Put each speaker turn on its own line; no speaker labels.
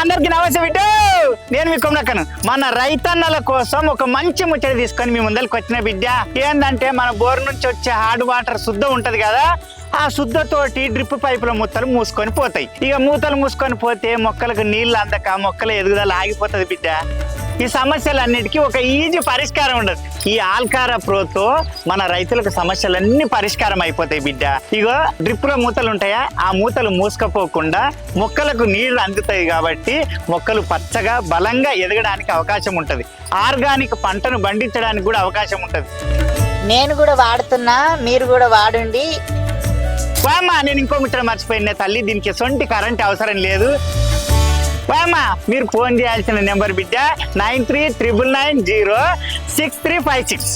అందరికి నమస్తే బిడ్డు. నేను మీ కొమ్మనక్కను మన రైతన్నల కోసం ఒక మంచి ముచ్చట తీసుకొని మీ ముందరికి వచ్చిన బిడ్డ. ఏంటంటే మన బోర్ నుంచి వచ్చే హార్డ్ వాటర్ శుద్ధ ఉంటది కదా ఆ శుద్ధతోటి డ్రిప్ పైపుల మూతలు మూసుకొని పోతాయి. ఇక మూతలు మూసుకొని పోతే మొక్కలకు నీళ్ళు అందక మొక్కల ఎదుగుదల ఆగిపోతుంది బిడ్డ. ఈ సమస్యలన్నిటికీ ఒక ఈజీ పరిష్కారం ఉండదు. ఈ ఆల్కార ప్రోతో మన రైతులకు సమస్యలన్నీ పరిష్కారం అయిపోతాయి బిడ్డ. ఇగో డ్రిప్లో మూతలు ఉంటాయా? ఆ మూతలు మూసుకపోకుండా మొక్కలకు నీళ్ళు అందుతాయి కాబట్టి మొక్కలు పచ్చగా బలంగా ఎదగడానికి అవకాశం ఉంటుంది. ఆర్గానిక్ పంటను పండించడానికి కూడా అవకాశం ఉంటుంది.
నేను కూడా వాడుతున్నా మీరు కూడా వాడండి.
వామ్మా నేను ఇంకో ముచ్చట మర్చిపోయిన. తల్లి దీనికి ఎటువంటి కరెంట్ అవసరం లేదు. వామ్మా మీరు ఫోన్ చేయాల్సిన నెంబర్ బిడ్డ nine three triple nine zero six three five six.